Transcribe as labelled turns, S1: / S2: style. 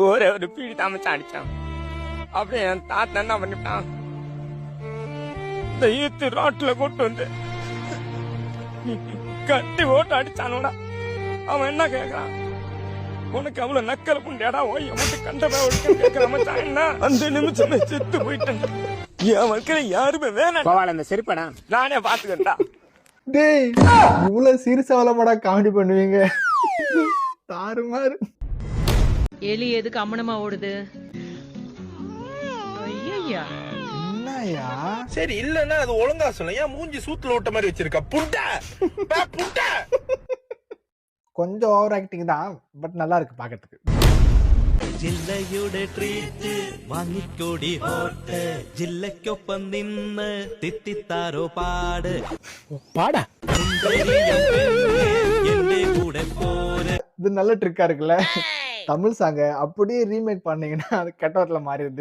S1: ஒரே ஒரு பீடி தாமச்சான் அடிச்சான். அப்படியே என் தாத்தா என்ன பண்ணிட்டான்? இந்த ஈத்து ரோட்ல கூட்டு வந்து கட்டி ஓட்டு அடிச்சானோடா. அவன் என்ன கேக்குறான்? உனக்கு அவ்வளவு நக்கல புண்டியாடா ஓய் மட்டும் கண்டமே கேட்கிற மச்சான் என்ன? அந்த நிமிஷமே செத்து போயிட்டேன். என் வாழ்க்கையில யாருமே வேணாம்.
S2: இந்த செருப்படா.
S1: நானே பாத்துக்கிட்டா
S3: டேய் இவ்வளவு சீரியஸாவலமாடா காமெடி பண்ணுவீங்க. தாறுமாறு.
S4: எலி எதுக்கு அம்மனமா ஓடுது ஐயா
S3: என்னயா
S5: சரி இல்லன்னா அது ஒழுங்கா சொல்ல ஏன் மூஞ்சி சூத்துல விட்ட மாதிரி வச்சிருக்க புட்ட பே, புட்ட
S3: கொஞ்சம் ஓவர் ஆக்டிங் தான் பட் நல்லா இருக்கு பாக்கிறதுக்கு
S6: ജില്ലയുടെ ട്രീറ്റ് വാങ്ങിക്കോടി ഹോട്ട് ജില്ലയ്ക്കൊപ്പം നിന്ന് തിത്തിത്താരോ പാട്
S3: பாடா
S6: സുന്ദരിയം പെണ്ണേ, എന്റെ കൂടെ പോര്
S3: இது நல்ல ட்ரிக்கா இருக்குல்ல தமிழ் சாங்க அப்படியே ரீமேக் பண்ணீங்கன்னா அது கெட்ட மாறிடுது.